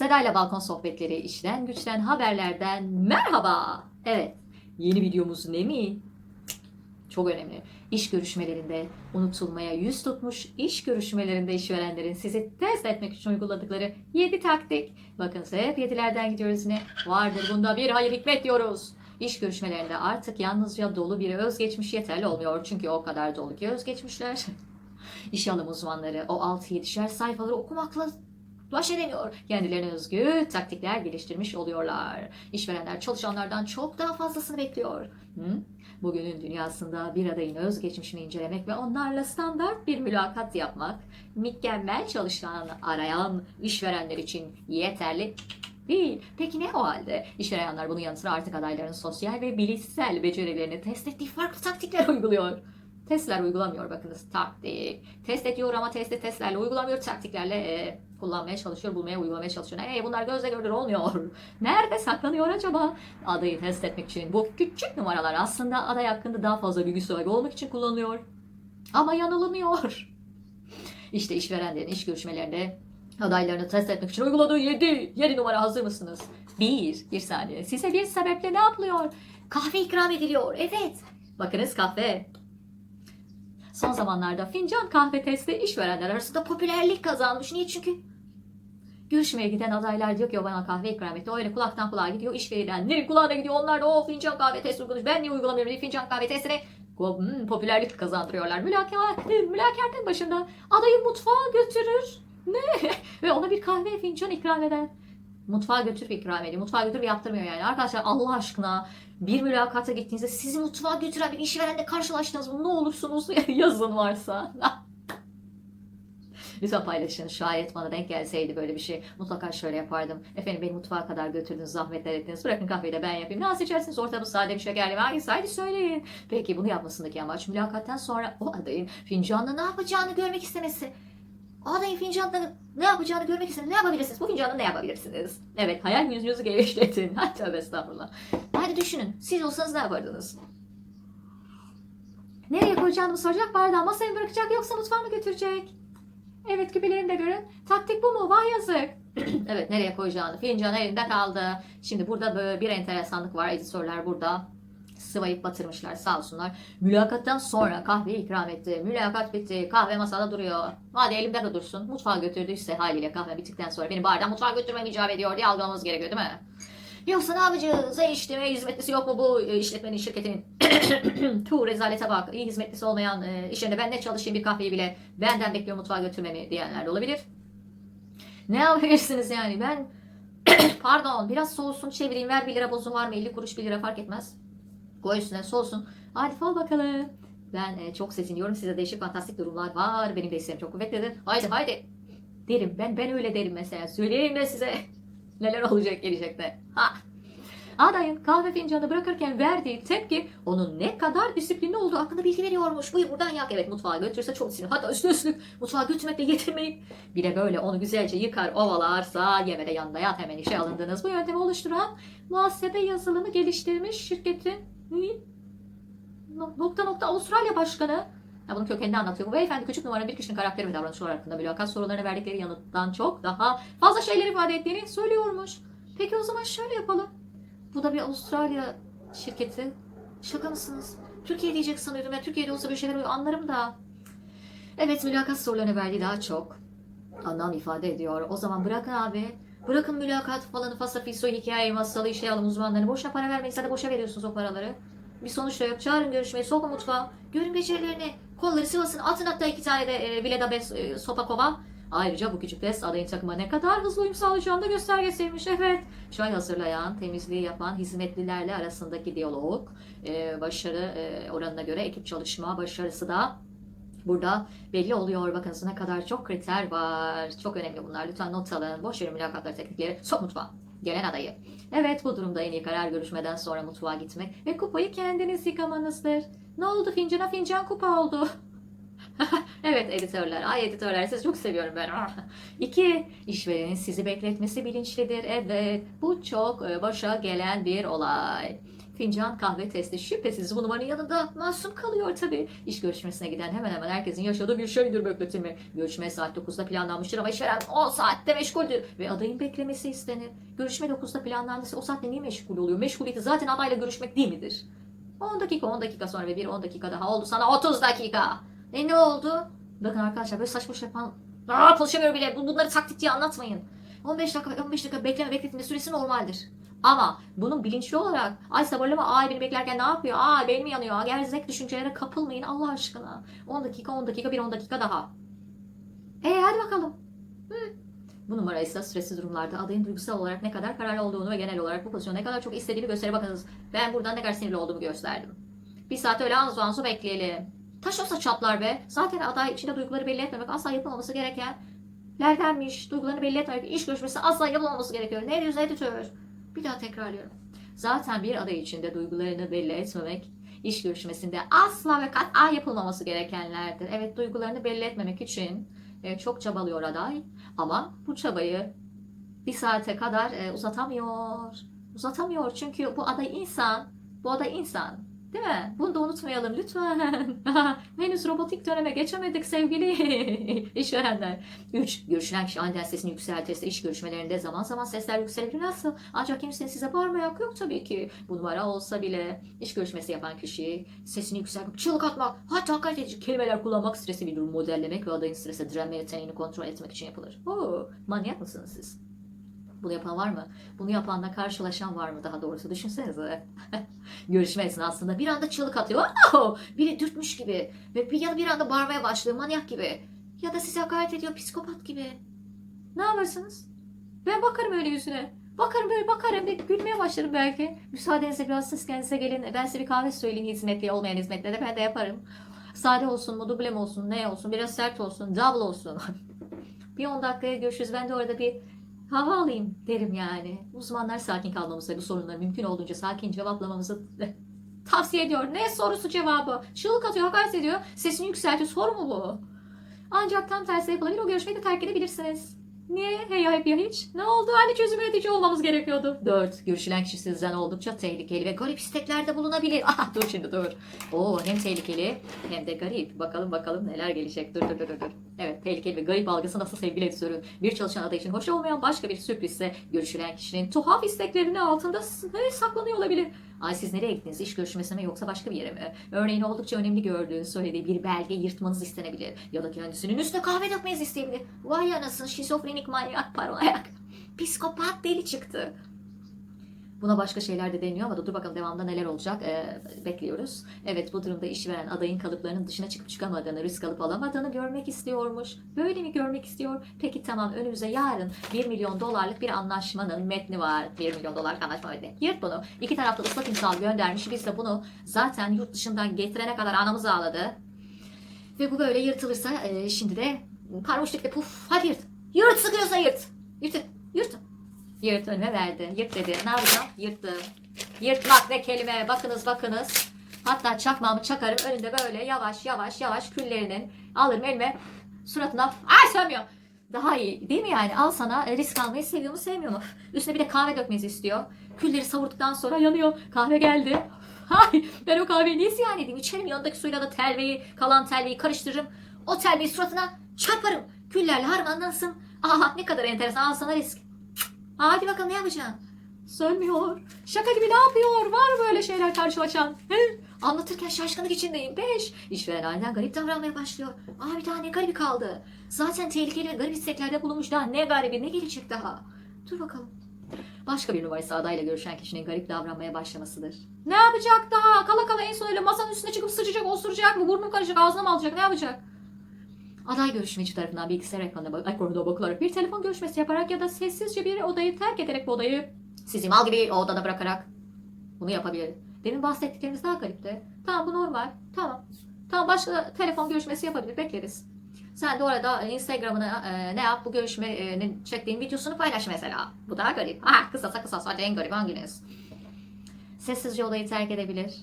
Seda ile Balkon Sohbetleri işten güçten haberlerden merhaba. Evet yeni videomuz ne mi? Çok önemli. İş görüşmelerinde unutulmaya yüz tutmuş iş görüşmelerinde işverenlerin sizi test etmek için uyguladıkları 7 taktik. Bakın hep 7'lerden gidiyoruz yine. Vardır bunda bir hayır hikmet diyoruz. İş görüşmelerinde artık yalnızca dolu bir özgeçmiş yeterli olmuyor. Çünkü o kadar dolu ki özgeçmişler. İş alım uzmanları o 6-7'şer sayfaları okumakla baş edemiyor. Kendilerine özgü taktikler geliştirmiş oluyorlar. İşverenler çalışanlardan çok daha fazlasını bekliyor. Hı? Bugünün dünyasında bir adayın özgeçmişini incelemek ve onlarla standart bir mülakat yapmak, mükemmel çalışan arayan işverenler için yeterli değil. Peki ne o halde? İşverenler bunun yanı sıra artık adayların sosyal ve bilişsel becerilerini test ettiği farklı taktikler uyguluyor. Testler uygulamıyor bakınız taktik. Test ediyor ama testi testlerle uygulamıyor taktiklerle e, kullanmaya çalışıyor, bulmaya, uygulamaya çalışıyor. Hey, bunlar gözle görülür olmuyor. Nerede saklanıyor acaba? Adayı test etmek için bu küçük numaralar aslında aday hakkında daha fazla bilgi sahibi olmak için kullanılıyor. Ama yanılınıyor. İşte işverenlerin iş görüşmelerinde adaylarını test etmek için uyguladığı 7, 7 numara hazır mısınız? Bir, bir saniye. Size bir sebeple ne yapılıyor? Kahve ikram ediliyor. Evet. Bakınız kahve. Son zamanlarda fincan kahve testi işverenler arasında popülerlik kazanmış. Niye? Çünkü görüşmeye giden adaylar diyor ki o bana kahve ikram etti. O öyle kulaktan kulağa gidiyor. İşverenlerin kulağına gidiyor. Onlar da o fincan kahve testi uygulamış. Ben niye uygulamıyorum diye fincan kahve testine hmm, popülerlik kazandırıyorlar. Mülakat, mülakatın başında adayı mutfağa götürür. Ne? Ve ona bir kahve fincan ikram eder. Mutfağa götürüp ikram ediyor. Mutfağa götürüp yaptırmıyor yani. Arkadaşlar Allah aşkına bir mülakata gittiğinizde sizi mutfağa götüren bir işverenle karşılaştınız mı? Ne olursunuz yazın varsa. Lütfen paylaşın. Şayet bana denk gelseydi böyle bir şey mutlaka şöyle yapardım. Efendim beni mutfağa kadar götürdünüz, zahmetler ettiniz. Bırakın kahveyi de ben yapayım. Nasıl içersiniz? Ortamı sade bir şekerli mi? Hangisi? Hadi söyleyin. Peki bunu yapmasındaki amaç mülakattan sonra o adayın fincanla ne yapacağını görmek istemesi. O adayın fincanla ne yapacağını görmek istemesi. Ne yapabilirsiniz? Bu fincanla ne yapabilirsiniz? Evet hayal yüzünüzü genişletin. Ha, Tövbe estağfurullah. Hadi düşünün. Siz olsanız ne yapardınız? Nereye koyacağını soracak? Bardağı masaya mı bırakacak yoksa mutfağa mı götürecek? Evet küpelerini de görün. Taktik bu mu? Vah yazık. evet nereye koyacağını. Fincan elinde kaldı. Şimdi burada bir enteresanlık var. Editörler burada sıvayıp batırmışlar sağ olsunlar. Mülakattan sonra kahve ikram etti. Mülakat bitti. Kahve masada duruyor. Hadi elimde de dursun. Mutfağa götürdüyse haliyle kahve bittikten sonra beni bardağı mutfağa götürmem icap ediyor diye algılamamız gerekiyor değil mi? Yoksa ne yapacağız? Ey işleme hizmetlisi yok mu bu e, işletmenin şirketinin? tu rezalete bak. İyi hizmetlisi olmayan e, iş yerinde ben ne çalışayım bir kahveyi bile benden bekliyor mutfağa götürmemi diyenler de olabilir. Ne yapabilirsiniz yani ben pardon biraz soğusun çevireyim ver 1 lira bozum var mı 50 kuruş 1 lira fark etmez. Koy üstüne soğusun. Hadi fal bakalım. Ben e, çok sesiniyorum size değişik fantastik durumlar var. Benim de isteğim çok kuvvetlidir. Haydi haydi. Derim ben ben öyle derim mesela. Söyleyeyim de size neler olacak gelecekte. Ha. Adayın kahve fincanı bırakırken verdiği tepki onun ne kadar disiplinli olduğu hakkında bilgi veriyormuş. Buyur buradan yak. Evet mutfağa götürürse çok disiplinli. Hatta üstü üstlük mutfağa götürmekle yetinmeyip bir de böyle onu güzelce yıkar ovalarsa yemede yanında yat hemen işe alındınız. Bu yöntemi oluşturan muhasebe yazılımı geliştirmiş şirketin nokta nokta Avustralya Başkanı ya bunun kökenini anlatıyor. Bu beyefendi küçük numaranın bir kişinin karakteri ve davranışları hakkında mülakat sorularına verdikleri yanıttan çok daha fazla şeyler ifade ettiğini söylüyormuş. Peki o zaman şöyle yapalım. Bu da bir Avustralya şirketi. Şaka mısınız? Türkiye diyecek sanıyordum. Ya Türkiye'de olsa bir şeyler anlarım da. Evet mülakat sorularına verdiği daha çok anlam ifade ediyor. O zaman bırakın abi. Bırakın mülakat falan fasafiso hikaye masalı işe alım uzmanlarını. Boşuna para vermeyin. Sen de boşa veriyorsunuz o paraları. Bir sonuç yok. Çağırın görüşmeyi. Sokun mutfağa. Görün becerilerini. Kolları sıvasın. Atın hatta iki tane de e, Vileda e, sopa kova. Ayrıca bu küçük test adayın takıma ne kadar hızlı uyum sağlayacağını da göstergesiymiş. Evet. Çay hazırlayan, temizliği yapan hizmetlilerle arasındaki diyalog, e, başarı e, oranına göre ekip çalışma başarısı da burada belli oluyor. Bakınız ne kadar çok kriter var. Çok önemli bunlar. Lütfen not alın. Boş verin mülakatları, teknikleri. Sok mutfağa. Gelen adayı. Evet bu durumda en iyi karar görüşmeden sonra mutfağa gitmek ve kupayı kendiniz yıkamanızdır. Ne oldu fincana fincan kupa oldu. evet editörler. Ay editörler sizi çok seviyorum ben. İki, işverenin sizi bekletmesi bilinçlidir. Evet bu çok e, başa gelen bir olay. fincan kahve testi. Şüphesiz bu numaranın yanında masum kalıyor tabii. İş görüşmesine giden hemen hemen herkesin yaşadığı bir şeydir bekletilme. Görüşme saat 9'da planlanmıştır ama işveren 10 saatte meşguldür ve adayın beklemesi istenir. Görüşme 9'da planlandıysa o saatte niye meşgul oluyor? Meşguliyeti zaten adayla görüşmek değil midir? 10 dakika 10 dakika sonra ve bir 10 dakika daha oldu sana 30 dakika. E ne oldu? Bakın arkadaşlar böyle saçma yapan Aa, konuşamıyorum bile. Bu- Bunları taktik diye anlatmayın. 15 dakika 15 dakika bekleme bekletme süresi normaldir. Ama bunun bilinçli olarak ay sabırlama ay beni beklerken ne yapıyor? Aa benim mi yanıyor? Gerzek düşüncelere kapılmayın Allah aşkına. 10 dakika 10 dakika bir 10 dakika daha. E hadi bakalım. Hı. Bu numara ise stressiz durumlarda adayın duygusal olarak ne kadar kararlı olduğunu ve genel olarak bu pozisyonu ne kadar çok istediğini gösterir. Bakınız ben buradan ne kadar sinirli olduğumu gösterdim. Bir saat öyle anzu anzu bekleyelim. Taş olsa çatlar be. Zaten aday içinde duyguları belli etmemek asla yapılmaması gereken lerdenmiş. Duygularını belli etmemek, iş görüşmesi asla yapılmaması gerekiyor. Ne diyorsun editör? Bir daha tekrarlıyorum. Zaten bir aday içinde duygularını belli etmemek, iş görüşmesinde asla ve kat'a yapılmaması gerekenlerdir. Evet duygularını belli etmemek için e, çok çabalıyor aday ama bu çabayı bir saate kadar e, uzatamıyor. Uzatamıyor çünkü bu aday insan, bu aday insan. Değil mi? Bunu da unutmayalım lütfen. Henüz robotik döneme geçemedik sevgili işverenler. 3. Görüşülen kişi aniden sesini yükseltirse iş görüşmelerinde zaman zaman sesler yükselir nasıl? Ancak kimsenin size bağırmaya hakkı yok tabii ki. Bu numara olsa bile iş görüşmesi yapan kişi sesini yükseltip çığlık atmak, hatta hakaret edici kelimeler kullanmak stresi bir durum modellemek ve adayın strese direnme yeteneğini kontrol etmek için yapılır. Oo, manyak mısınız siz? Bunu yapan var mı? Bunu yapanla karşılaşan var mı daha doğrusu? Düşünsenize. Görüşme esnasında bir anda çığlık atıyor. Biri dürtmüş gibi. Ve bir, ya bir anda bağırmaya başlıyor manyak gibi. Ya da size hakaret ediyor psikopat gibi. Ne yaparsınız? Ben bakarım öyle yüzüne. Bakarım böyle bakarım bir gülmeye başlarım belki. Müsaadenizle biraz siz kendinize gelin. Ben size bir kahve söyleyeyim hizmetli olmayan hizmetle de ben de yaparım. Sade olsun mu, duble mi olsun, ne olsun, biraz sert olsun, double olsun. bir 10 dakikaya görüşürüz. Ben de orada bir hava alayım derim yani. Uzmanlar sakin kalmamızı bu sorunları mümkün olduğunca sakin cevaplamamızı tavsiye ediyor. Ne sorusu cevabı? Çığlık atıyor, hakaret ediyor. Sesini yükseltiyor. Soru mu bu? Ancak tam tersi yapılabilir. O görüşmeyi de terk edebilirsiniz. Niye? Hey ya hep ya hiç. Ne oldu? Hani çözüm üretici olmamız gerekiyordu. 4. Görüşülen kişi sizden oldukça tehlikeli ve garip isteklerde bulunabilir. Aha dur şimdi dur. Oo hem tehlikeli hem de garip. Bakalım bakalım neler gelecek. Dur dur dur dur. Evet tehlikeli ve garip algısı nasıl sevgili editörün? Bir çalışan aday için hoş olmayan başka bir sürprizse görüşülen kişinin tuhaf isteklerinin altında saklanıyor olabilir. Ay siz nereye gittiniz? İş görüşmesine mi yoksa başka bir yere mi? Örneğin oldukça önemli gördüğünü söylediği bir belge yırtmanız istenebilir. Ya da kendisinin üstüne kahve dökmenizi isteyebilir. Vay anasını şizofrenik manyak paranoyak. Psikopat deli çıktı. Buna başka şeyler de deniyor ama dur bakalım devamında neler olacak Ee, bekliyoruz. Evet bu durumda işveren adayın kalıplarının dışına çıkıp çıkamadığını, risk alıp alamadığını görmek istiyormuş. Böyle mi görmek istiyor? Peki tamam önümüze yarın 1 milyon dolarlık bir anlaşmanın metni var. 1 milyon dolarlık anlaşma metni. Yırt bunu. İki tarafta ıslak imzalı göndermiş. Biz de bunu zaten yurt dışından getirene kadar anamız ağladı. Ve bu böyle yırtılırsa e, şimdi de parmuşlukla puf hadi yırt. Yırt sıkıyorsa yırt. Yırtın. Yırt önüme verdi. Yırt dedi. Ne yapacağım? Yırttım. Yırtmak ne kelime. Bakınız bakınız. Hatta çakmağımı çakarım. Önünde böyle yavaş yavaş yavaş küllerinin alırım elime suratına. Ay sönmüyor. Daha iyi değil mi yani? Al sana e, risk almayı seviyor mu sevmiyor mu? Üstüne bir de kahve dökmenizi istiyor. Külleri savurduktan sonra yanıyor. Kahve geldi. Hay ben o kahveyi niye ziyan edeyim? İçerim yanındaki suyla da telveyi, kalan telveyi karıştırırım. O telveyi suratına çarparım. Küllerle harmanlansın. Aha ne kadar enteresan. Al sana risk. Hadi bakalım ne yapacaksın? Sönmüyor. Şaka gibi ne yapıyor? Var böyle şeyler karşılaşan? He? Anlatırken şaşkınlık içindeyim. Beş. İşveren aniden garip davranmaya başlıyor. Aa bir daha ne garibi kaldı. Zaten tehlikeli ve garip isteklerde bulunmuş daha ne garibi ne gelecek daha. Dur bakalım. Başka bir numarası adayla görüşen kişinin garip davranmaya başlamasıdır. Ne yapacak daha? Kala kala en son öyle masanın üstüne çıkıp sıçacak, osuracak mı? Burnu karışacak, ağzına mı alacak? Ne yapacak? Aday görüşmeci tarafından bilgisayar ekranına, ekranına bakılarak bir telefon görüşmesi yaparak ya da sessizce bir odayı terk ederek bu odayı sizi mal gibi o odada bırakarak bunu yapabilir. Demin bahsettiklerimiz daha garipti. Tamam bu normal. Tamam. Tamam başka telefon görüşmesi yapabilir. Bekleriz. Sen de orada Instagram'ına e, ne yap bu görüşmenin çektiğin videosunu paylaş mesela. Bu daha garip. Ah kısasa kısasa hadi en garip hanginiz? Sessizce odayı terk edebilir.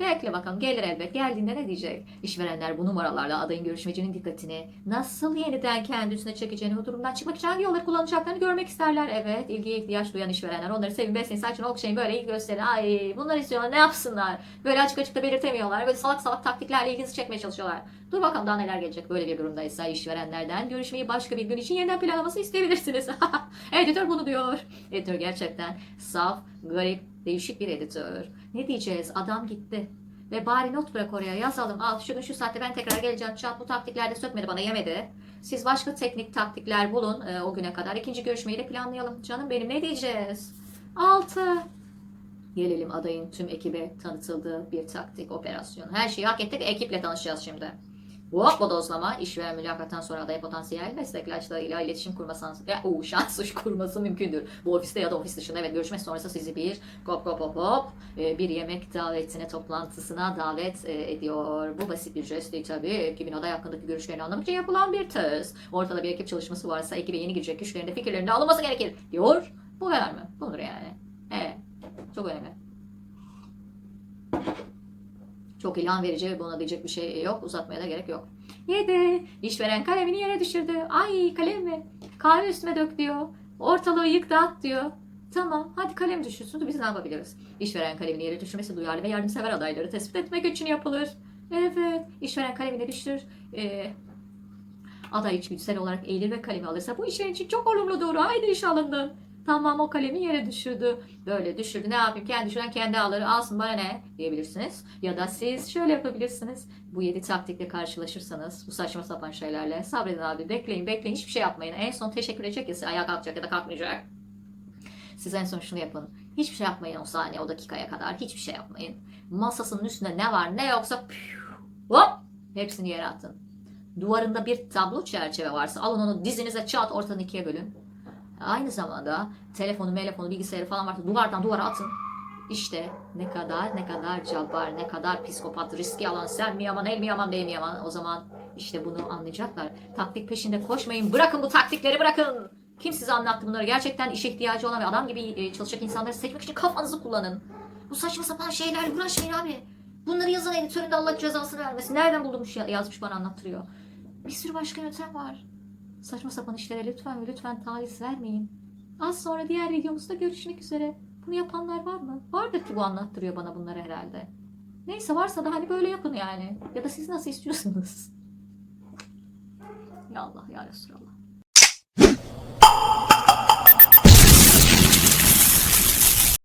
Bekle bakalım gelir elbet. Geldiğinde ne diyecek? İşverenler bu numaralarla adayın görüşmecinin dikkatini nasıl yeniden kendi üstüne çekeceğini bu durumdan çıkmak için hangi yolları kullanacaklarını görmek isterler. Evet ilgiye ihtiyaç duyan işverenler onları sevin besleyin saçını okşayın böyle ilgi gösterin. Ay bunlar istiyorlar ne yapsınlar? Böyle açık açık da belirtemiyorlar. Böyle salak salak taktiklerle ilginizi çekmeye çalışıyorlar. Dur bakalım daha neler gelecek böyle bir durumdaysa işverenlerden görüşmeyi başka bir gün için yeniden planlaması isteyebilirsiniz. Editör bunu diyor. Editör gerçekten saf, garip, değişik bir editör. Ne diyeceğiz? Adam gitti. Ve bari not bırak oraya yazalım. Al şu gün şu saatte ben tekrar geleceğim. Çat bu taktiklerde sökmedi bana yemedi. Siz başka teknik taktikler bulun e, o güne kadar. İkinci görüşmeyi de planlayalım. Canım benim ne diyeceğiz? 6. Gelelim adayın tüm ekibe tanıtıldığı bir taktik operasyon. Her şeyi hak ettik. Ekiple tanışacağız şimdi. Hop bodozlama, iş ve mülakattan sonra adaya potansiyel meslektaşlarıyla iletişim kurması, ya, o şans kurması mümkündür. Bu ofiste ya da ofis dışında evet görüşme sonrası sizi bir hop hop hop hop e, bir yemek davetine, toplantısına davet e, ediyor. Bu basit bir jest değil tabii. Ekibin aday hakkındaki görüşlerini anlamak için yapılan bir test. Ortada bir ekip çalışması varsa ekibe yeni girecek kişilerin de fikirlerinde alınması gerekir diyor. Bu kadar mı? Budur yani. Evet. Çok önemli. Çok ilham verici ve buna diyecek bir şey yok. Uzatmaya da gerek yok. 7. İşveren kalemini yere düşürdü. Ay kalem mi? Kahve üstüme dök diyor. Ortalığı yık dağıt diyor. Tamam hadi kalem düşürsün. Biz ne yapabiliriz? İşveren kalemini yere düşürmesi duyarlı ve yardımsever adayları tespit etmek için yapılır. Evet. İşveren kalemini düşür. Ee, aday içgüdüsel olarak eğilir ve kalemi alırsa bu işveren için çok olumludur. Haydi iş alındın. Tamam o kalemi yere düşürdü. Böyle düşürdü. Ne yapayım? Kendi düşüren kendi alır. Alsın bana ne? Diyebilirsiniz. Ya da siz şöyle yapabilirsiniz. Bu yedi taktikle karşılaşırsanız bu saçma sapan şeylerle sabredin abi. Bekleyin bekleyin. Hiçbir şey yapmayın. En son teşekkür edecek ya size ayağa kalkacak ya da kalkmayacak. Siz en son şunu yapın. Hiçbir şey yapmayın o saniye o dakikaya kadar. Hiçbir şey yapmayın. Masasının üstünde ne var ne yoksa püf, hop hepsini yere atın. Duvarında bir tablo çerçeve varsa alın onu dizinize çat ortadan ikiye bölün. Aynı zamanda telefonu, telefonu, bilgisayarı falan varsa duvardan duvara atın. İşte ne kadar ne kadar cabbar, ne kadar psikopat, riski alan sen mi yaman, el mi yaman, değil mi yaman. O zaman işte bunu anlayacaklar. Taktik peşinde koşmayın. Bırakın bu taktikleri bırakın. Kim size anlattı bunları? Gerçekten işe ihtiyacı olan ve adam gibi e, çalışacak insanları seçmek için kafanızı kullanın. Bu saçma sapan şeylerle uğraşmayın abi. Bunları yazan editörün de Allah cezasını vermesin. Nereden bulmuş ya- yazmış bana anlattırıyor. Bir sürü başka yöntem var. Saçma sapan işlere lütfen ve lütfen taviz vermeyin. Az sonra diğer videomuzda görüşmek üzere. Bunu yapanlar var mı? Vardır ki bu anlattırıyor bana bunları herhalde. Neyse varsa da hani böyle yapın yani. Ya da siz nasıl istiyorsunuz? Ya Allah ya Resulallah.